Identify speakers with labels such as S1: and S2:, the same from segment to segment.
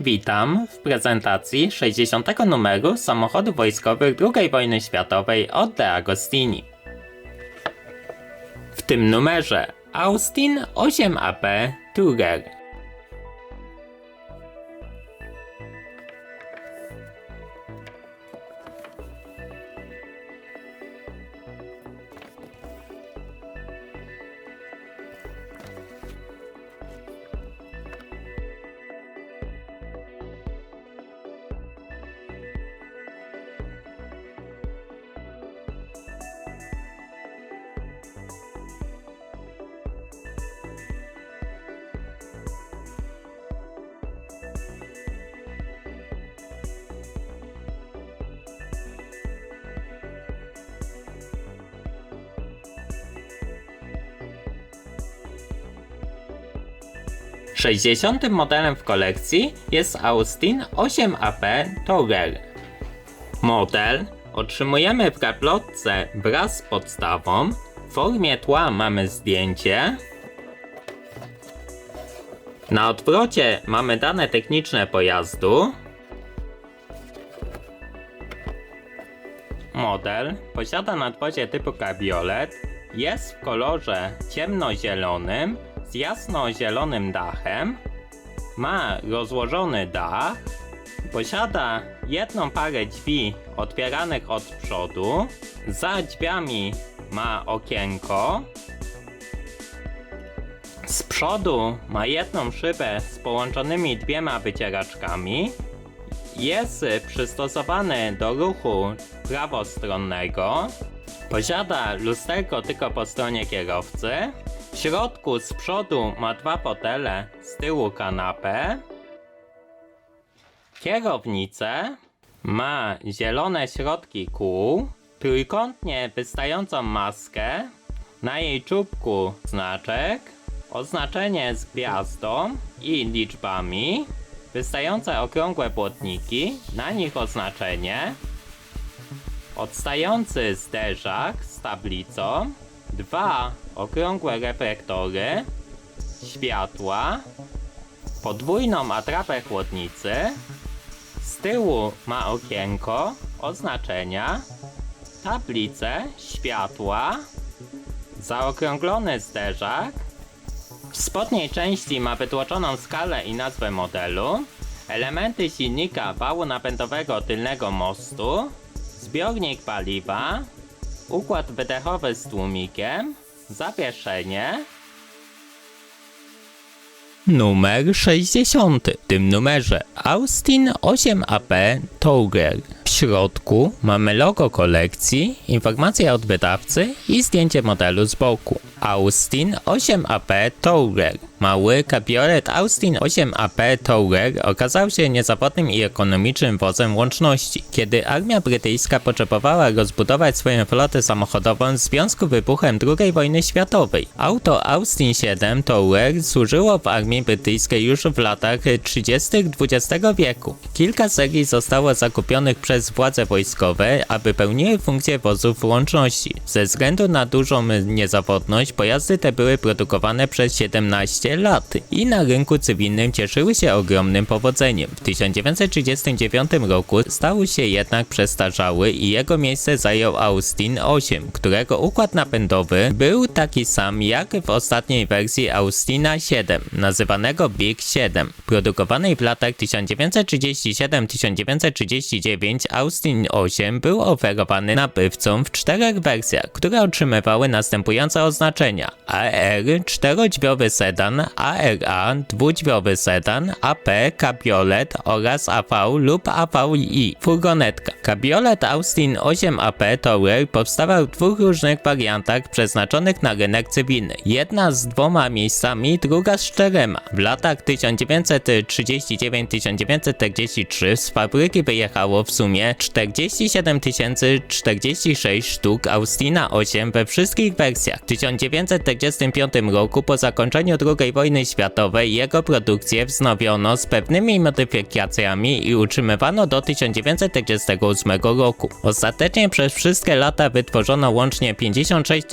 S1: Witam w prezentacji 60. numeru samochodów wojskowych II wojny światowej od De Agostini. W tym numerze Austin 8AP Tourer. Sześćdziesiątym modelem w kolekcji jest Austin 8AP Tourer. Model otrzymujemy w gablotce wraz z podstawą. W formie tła mamy zdjęcie. Na odwrocie mamy dane techniczne pojazdu. Model posiada nadwozie typu kabriolet. Jest w kolorze ciemnozielonym z jasnozielonym dachem. Ma rozłożony dach. Posiada jedną parę drzwi otwieranych od przodu. Za drzwiami ma okienko. Z przodu ma jedną szybę z połączonymi dwiema wycieraczkami. Jest przystosowany do ruchu prawostronnego. Posiada lusterko tylko po stronie kierowcy. W środku z przodu ma dwa fotele, z tyłu kanapę. Kierownicę ma zielone środki kół, trójkątnie wystającą maskę, na jej czubku znaczek, oznaczenie z gwiazdą i liczbami, wystające okrągłe błotniki, na nich oznaczenie, odstający zderzak z tablicą, dwa okrągłe reflektory, światła, podwójną atrapę chłodnicy, z tyłu ma okienko, oznaczenia, tablicę, światła, zaokrąglony zderzak. W spodniej części ma wytłoczoną skalę i nazwę modelu, elementy silnika wału napędowego tylnego mostu, zbiornik paliwa, układ wydechowy z tłumikiem, zawieszenie, Numer 60. W tym numerze Austin 8AP Tourer. W środku mamy logo kolekcji, informacje od wydawcy i zdjęcie modelu z boku. Austin 8AP Tourer. Mały kabriolet Austin 8AP Tourer okazał się niezawodnym i ekonomicznym wozem łączności. Kiedy armia brytyjska potrzebowała rozbudować swoją flotę samochodową w związku z wybuchem II wojny światowej, auto Austin 7 Tourer służyło w armii brytyjskiej już w latach 30. XX wieku. Kilka serii zostało zakupionych przez władze wojskowe, aby pełniły funkcję wozów łączności. Ze względu na dużą niezawodność pojazdy te były produkowane przez 17 lat i na rynku cywilnym cieszyły się ogromnym powodzeniem. W 1939 roku stał się jednak przestarzały i jego miejsce zajął Austin 8, którego układ napędowy był taki sam jak w ostatniej wersji Austina 7, nazywanego Big 7. Produkowanej w latach 1937-1939 Austin 8 był oferowany nabywcom w czterech wersjach, które otrzymywały następujące oznaczenia AR, czterodźwiowy sedan, ARA, dwudźwiowy sedan, AP, kabriolet oraz AV lub AVI, furgonetka. Kabriolet Austin 8 AP Tourer powstawał w dwóch różnych wariantach przeznaczonych na rynek cywilny. Jedna z dwoma miejscami, druga z czterema. W latach 1939-1943 z fabryki wyjechało w sumie 47 046 sztuk Austina 8 we wszystkich wersjach. W 1945 roku po zakończeniu II II wojny światowej jego produkcję wznowiono z pewnymi modyfikacjami i utrzymywano do 1948 roku. Ostatecznie przez wszystkie lata wytworzono łącznie 56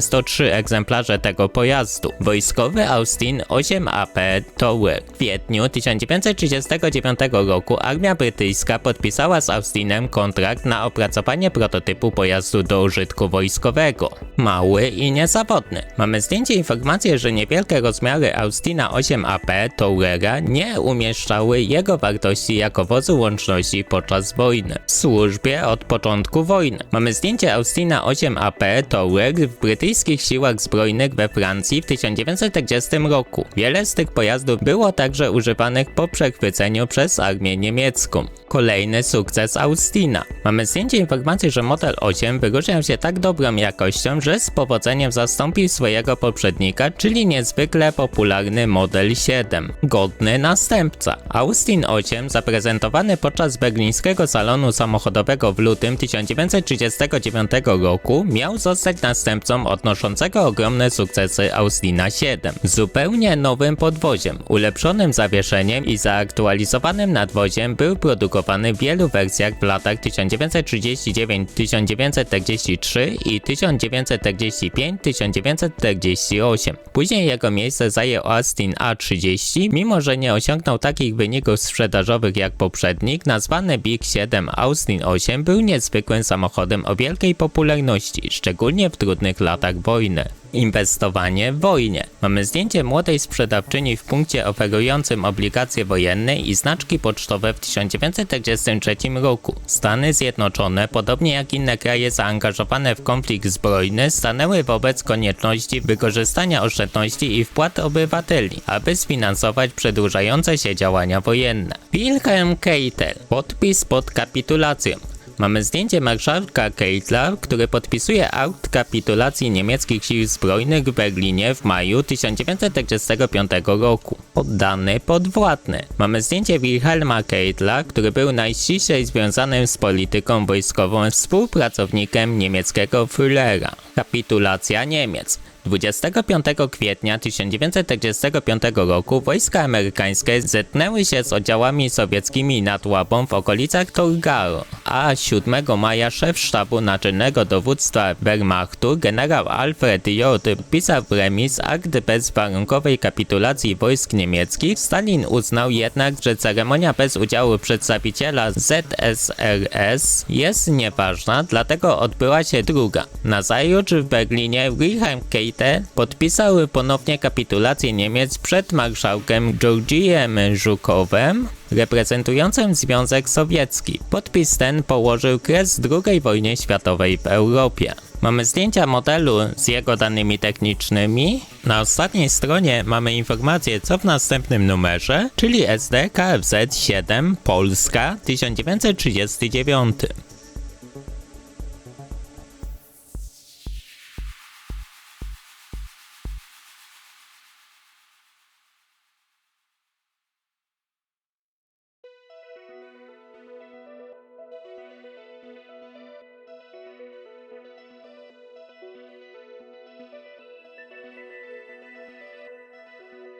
S1: 103 egzemplarze tego pojazdu. Wojskowy Austin 8AP Tower. W kwietniu 1939 roku armia brytyjska podpisała z Austinem kontrakt na opracowanie prototypu pojazdu do użytku wojskowego. Mały i niezawodny. Mamy zdjęcie informacji, że niewielkie rozmiary Austina 8AP Towera nie umieszczały jego wartości jako wozu łączności podczas wojny. W służbie od początku wojny. Mamy zdjęcie Austina 8AP Tower w brytyjskich siłach zbrojnych we Francji w 1940 roku. Wiele z tych pojazdów było także używanych po przechwyceniu przez armię niemiecką. Kolejny sukces Austina. Mamy zdjęcie informacji, że model 8 wyróżniał się tak dobrą jakością, że z powodzeniem zastąpił swojego poprzednika, czyli niezwykle popularny model 7. Godny następca. Austin 8 zaprezentowany podczas berlińskiego salonu samochodowego w lutym 1939 roku miał zostać następcą odnoszącego ogromne sukcesy Austina 7. Zupełnie nowym podwoziem, ulepszonym zawieszeniem i zaktualizowanym nadwoziem był produkowany w wielu wersjach w latach 1939-1943 i 1945-1948. Później jego miejsce zajął Austin A30, mimo że nie osiągnął takich wyników sprzedażowych jak poprzednik, nazwany Big 7 Austin 8 był niezwykłym samochodem o wielkiej popularności, szczególnie w trudnych latach wojny. Inwestowanie w wojnie. Mamy zdjęcie młodej sprzedawczyni w punkcie oferującym obligacje wojenne i znaczki pocztowe w 1943 roku. Stany Zjednoczone, podobnie jak inne kraje zaangażowane w konflikt zbrojny, stanęły wobec konieczności wykorzystania oszczędności i wpłat obywateli, aby sfinansować przedłużające się działania wojenne. Wilhelm Keitel. Podpis pod kapitulacją. Mamy zdjęcie marszałka Keitla, który podpisuje akt kapitulacji niemieckich sił zbrojnych w Berlinie w maju 1945 roku. Poddany podwładny. Mamy zdjęcie Wilhelma Keitla, który był najściślej związanym z polityką wojskową współpracownikiem niemieckiego Führera. Kapitulacja Niemiec. 25 kwietnia 1945 roku wojska amerykańskie zetknęły się z oddziałami sowieckimi nad Łabą w okolicach Torgaro, a 7 maja szef sztabu naczelnego dowództwa Wehrmachtu generał Alfred J. pisał w remis akt bezwarunkowej kapitulacji wojsk niemieckich. Stalin uznał jednak, że ceremonia bez udziału przedstawiciela ZSRS jest nieważna, dlatego odbyła się druga. Nazajutrz w Berlinie Wilhelm Keitel podpisały ponownie kapitulację Niemiec przed marszałkiem Georgijem Żukowem, reprezentującym Związek Sowiecki. Podpis ten położył kres II wojnie światowej w Europie. Mamy zdjęcia modelu z jego danymi technicznymi. Na ostatniej stronie mamy informację co w następnym numerze, czyli SD KFZ 7 Polska 1939.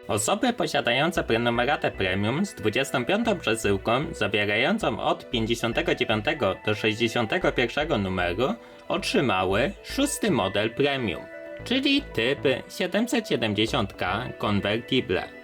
S1: Osoby posiadające prenumeratę premium z 25 przesyłką zawierającą od 59 do 61 numeru otrzymały szósty model premium, czyli typ 770K Convertible.